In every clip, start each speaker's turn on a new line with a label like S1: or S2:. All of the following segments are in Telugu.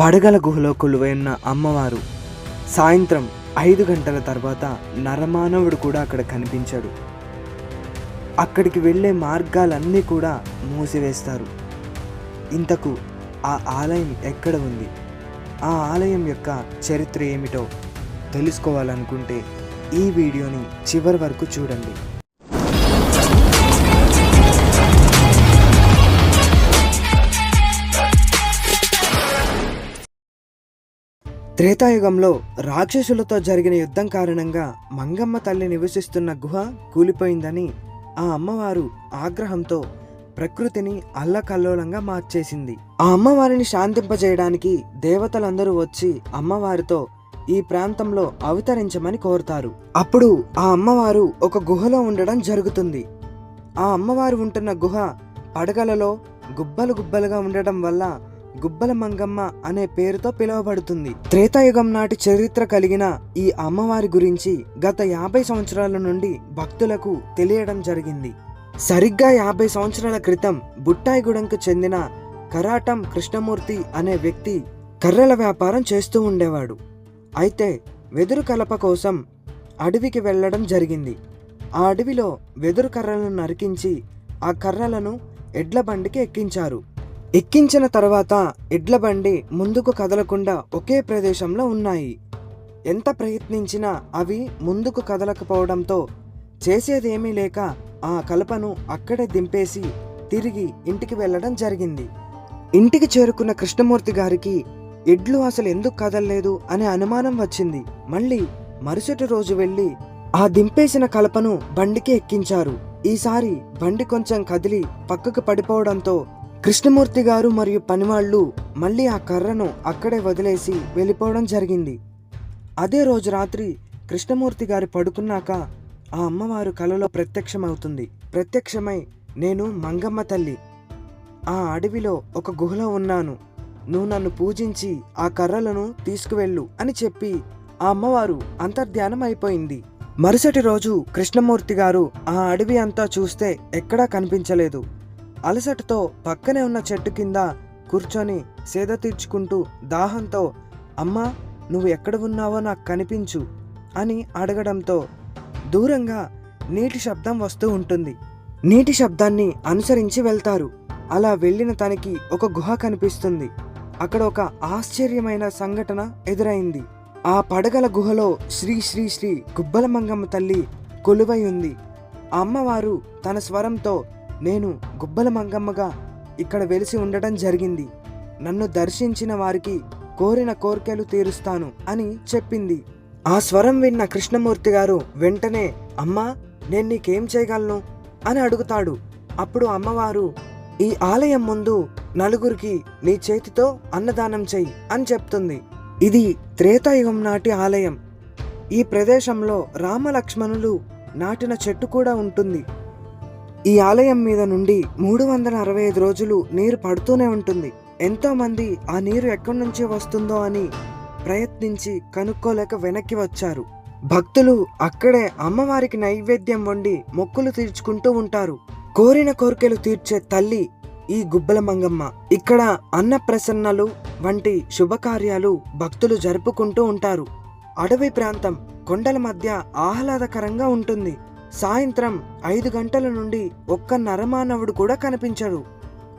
S1: పడగల గుహలో కొలువైన అమ్మవారు సాయంత్రం ఐదు గంటల తర్వాత నరమానవుడు కూడా అక్కడ కనిపించాడు. అక్కడికి వెళ్ళే మార్గాలన్నీ కూడా మూసివేస్తారు. ఇంతకు ఆ ఆలయం ఎక్కడ ఉంది? ఆ ఆలయం యొక్క చరిత్ర ఏమిటో తెలుసుకోవాలనుకుంటే ఈ వీడియోని చివరి వరకు చూడండి. త్రేతాయుగంలో రాక్షసులతో జరిగిన యుద్ధం కారణంగా మంగమ్మ తల్లి నివసిస్తున్న గుహ కూలిపోయిందని ఆ అమ్మవారు ఆగ్రహంతో ప్రకృతిని అల్లకల్లోలంగా మార్చేసింది. ఆ అమ్మవారిని శాంతింపజేయడానికి దేవతలందరూ వచ్చి అమ్మవారితో ఈ ప్రాంతంలో అవతరించమని కోరుతారు. అప్పుడు ఆ అమ్మవారు ఒక గుహలో ఉండడం జరుగుతుంది. ఆ అమ్మవారు ఉంటున్న గుహ పడగలలో గుబ్బలు గుబ్బలుగా ఉండడం వల్ల గుబ్బల మంగమ్మ అనే పేరుతో పిలువబడుతుంది. త్రేతాయుగం నాటి చరిత్ర కలిగిన ఈ అమ్మవారి గురించి గత యాభై సంవత్సరాల నుండి భక్తులకు తెలియడం జరిగింది. సరిగ్గా యాభై సంవత్సరాల క్రితం బుట్టాయిగూడెంకు చెందిన కరాటం కృష్ణమూర్తి అనే వ్యక్తి కర్రల వ్యాపారం చేస్తూ ఉండేవాడు. అయితే వెదురు కలప కోసం అడవికి వెళ్ళడం జరిగింది. ఆ అడవిలో వెదురు కర్రలను నరికించి ఆ కర్రలను ఎడ్ల బండికి ఎక్కించారు. ఎక్కించిన తర్వాత ఎడ్ల బండి ముందుకు కదలకుండా ఒకే ప్రదేశంలో ఉన్నాయి. ఎంత ప్రయత్నించినా అవి ముందుకు కదలకపోవడంతో చేసేదేమీ లేక ఆ కలపను అక్కడే దింపేసి తిరిగి ఇంటికి వెళ్ళడం జరిగింది. ఇంటికి చేరుకున్న కృష్ణమూర్తి గారికి ఎడ్లు అసలు ఎందుకు కదలలేదు అనే అనుమానం వచ్చింది. మళ్ళీ మరుసటి రోజు వెళ్ళి ఆ దింపేసిన కలపను బండికి ఎక్కించారు. ఈసారి బండి కొంచెం కదిలి పక్కకు పడిపోవడంతో కృష్ణమూర్తి గారు మరియు పనివాళ్ళు మళ్ళీ ఆ కర్రను అక్కడే వదిలేసి వెళ్ళిపోవడం జరిగింది. అదే రోజు రాత్రి కృష్ణమూర్తి గారు పడుకున్నాక ఆ అమ్మవారు కలలో ప్రత్యక్షమవుతుంది. ప్రత్యక్షమై నేను మంగమ్మ తల్లి. ఆ అడవిలో ఒక గుహలో ఉన్నాను. నువ్వు నన్ను పూజించి ఆ కర్రలను తీసుకువెళ్ళు అని చెప్పి ఆ అమ్మవారు అంతర్ధ్యానం అయిపోయింది. మరుసటి రోజు కృష్ణమూర్తి గారు ఆ అడవి అంతా చూస్తే ఎక్కడా కనిపించలేదు. అలసటతో పక్కనే ఉన్న చెట్టు కింద కూర్చొని సేద తీర్చుకుంటూ దాహంతో అమ్మా నువ్వు ఎక్కడ ఉన్నావో నాకు కనిపించు అని అడగడంతో దూరంగా నీటి శబ్దం వస్తూ ఉంటుంది. నీటి శబ్దాన్ని అనుసరించి వెళ్తారు. అలా వెళ్ళిన తనకి ఒక గుహ కనిపిస్తుంది. అక్కడ ఒక ఆశ్చర్యమైన సంఘటన ఎదురైంది. ఆ పడగల గుహలో శ్రీ శ్రీ శ్రీ గుబ్బల మంగమ్మ తల్లి కొలువై ఉంది. అమ్మవారు తన స్వరంతో నేను గుబ్బల మంగమ్మగా ఇక్కడ వెలిసి ఉండటం జరిగింది. నన్ను దర్శించిన వారికి కోరిన కోరికలు తీరుస్తాను అని చెప్పింది. ఆ స్వరం విన్న కృష్ణమూర్తి గారు వెంటనే అమ్మా నేను నీకేం చేయగలను? అని అడుగుతాడు. అప్పుడు అమ్మవారు ఈ ఆలయం ముందు నలుగురికి నీ చేతితో అన్నదానం చెయ్యి అని చెప్తుంది. ఇది త్రేతాయుగం నాటి ఆలయం. ఈ ప్రదేశంలో రామలక్ష్మణులు నాటిన చెట్టు కూడా ఉంటుంది. ఈ ఆలయం మీద నుండి మూడు వందల అరవై ఐదు రోజులు నీరు పడుతూనే ఉంటుంది. ఎంతోమంది ఆ నీరు ఎక్కడి నుంచి వస్తుందో అని ప్రయత్నించి కనుక్కోలేక వెనక్కి వచ్చారు. భక్తులు అక్కడే అమ్మవారికి నైవేద్యం వండి మొక్కులు తీర్చుకుంటూ ఉంటారు. కోరిన కోరికలు తీర్చే తల్లి ఈ గుబ్బల మంగమ్మ. ఇక్కడ అన్న ప్రసన్నలు వంటి శుభకార్యాలు భక్తులు జరుపుకుంటూ ఉంటారు. అడవి ప్రాంతం కొండల మధ్య ఆహ్లాదకరంగా ఉంటుంది. సాయంత్రం ఐదు గంటల నుండి ఒక్క నరమానవుడు కూడా కనిపించడు.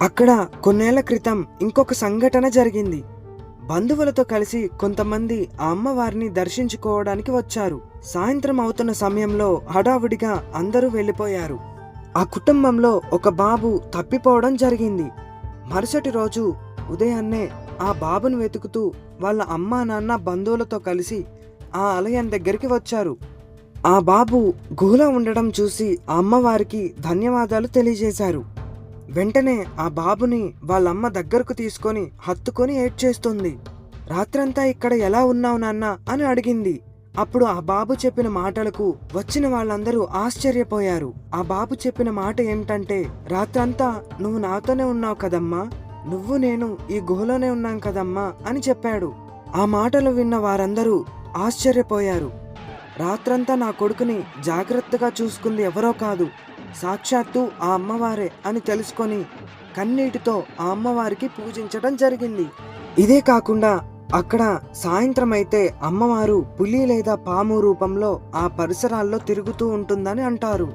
S1: అక్కడ కొన్నేళ్ళ క్రితం ఇంకొక సంఘటన జరిగింది. బంధువులతో కలిసి కొంతమంది ఆ అమ్మవారిని దర్శించుకోవడానికి వచ్చారు. సాయంత్రం అవుతున్న సమయంలో హడావుడిగా అందరూ వెళ్ళిపోయారు. ఆ కుటుంబంలో ఒక బాబు తప్పిపోవడం జరిగింది. మరుసటి రోజు ఉదయాన్నే ఆ బాబును వెతుకుతూ వాళ్ళ అమ్మా నాన్న బంధువులతో కలిసి ఆ ఆలయం దగ్గరికి వచ్చారు. ఆ బాబు గుహలో ఉండడం చూసి ఆ అమ్మవారికి ధన్యవాదాలు తెలియజేశారు. వెంటనే ఆ బాబుని వాళ్ళమ్మ దగ్గరకు తీసుకొని హత్తుకొని ఏడ్చేస్తుంది రాత్రంతా ఇక్కడ ఎలా ఉన్నావు నాన్న అని అడిగింది. అప్పుడు ఆ బాబు చెప్పిన మాటలకు వచ్చిన వాళ్ళందరూ ఆశ్చర్యపోయారు. ఆ బాబు చెప్పిన మాట ఏమిటంటే రాత్రంతా నువ్వు నాతోనే ఉన్నావు కదమ్మా. నువ్వు నేను ఈ గుహలోనే ఉన్నాం కదమ్మా అని చెప్పాడు. ఆ మాటలు విన్న వారందరూ ఆశ్చర్యపోయారు. రాత్రంతా నా కొడుకుని జాగ్రత్తగా చూసుకుంది ఎవరో కాదు. సాక్షాత్తు ఆ అమ్మవారే అని తెలుసుకొని కన్నీటితో ఆ అమ్మవారికి పూజించడం జరిగింది. ఇదే కాకుండా అక్కడ సాయంత్రం అయితే అమ్మవారు పులి లేదా పాము రూపంలో ఆ పరిసరాల్లో తిరుగుతూ ఉంటుందని అంటారు.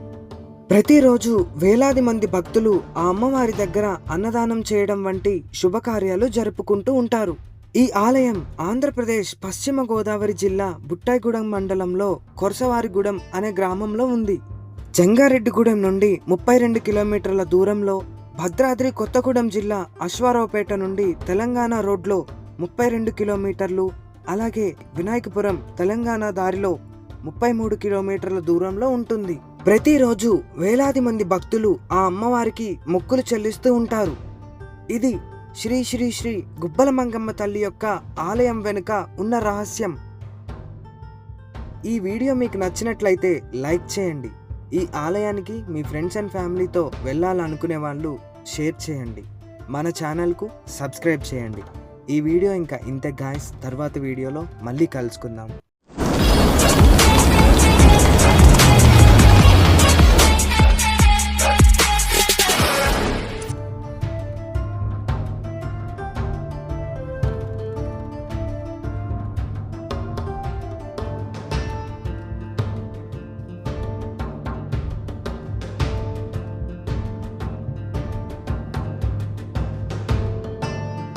S1: ప్రతిరోజు వేలాది మంది భక్తులు ఆ అమ్మవారి దగ్గర అన్నదానం చేయడం వంటి శుభకార్యాలు జరుపుకుంటూ ఉంటారు. ఈ ఆలయం ఆంధ్రప్రదేశ్ పశ్చిమ గోదావరి జిల్లా బుట్టాయిగూడెం మండలంలో కొరసవారిగూడెం అనే గ్రామంలో ఉంది. జంగారెడ్డిగూడెం నుండి ముప్పై రెండు కిలోమీటర్ల దూరంలో భద్రాద్రి కొత్తగూడెం జిల్లా అశ్వారావుపేట నుండి తెలంగాణ రోడ్లో ముప్పై రెండు కిలోమీటర్లు అలాగే వినాయకపురం తెలంగాణ దారిలో ముప్పై మూడు కిలోమీటర్ల దూరంలో ఉంటుంది. ప్రతిరోజు వేలాది మంది భక్తులు ఆ అమ్మవారికి మొక్కులు చెల్లిస్తూ ఉంటారు. ఇది శ్రీ శ్రీ శ్రీ గుబ్బల మంగమ్మ తల్లి యొక్క ఆలయం వెనుక ఉన్న రహస్యం. ఈ వీడియో మీకు నచ్చినట్లయితే లైక్ చేయండి. ఈ ఆలయానికి మీ ఫ్రెండ్స్ అండ్ ఫ్యామిలీతో వెళ్ళాలనుకునే వాళ్ళు షేర్ చేయండి. మన ఛానల్కు సబ్స్క్రైబ్ చేయండి. ఈ వీడియో ఇంకా ఇంతే గాయస్ తర్వాత వీడియోలో మళ్ళీ కలుసుకుందాం.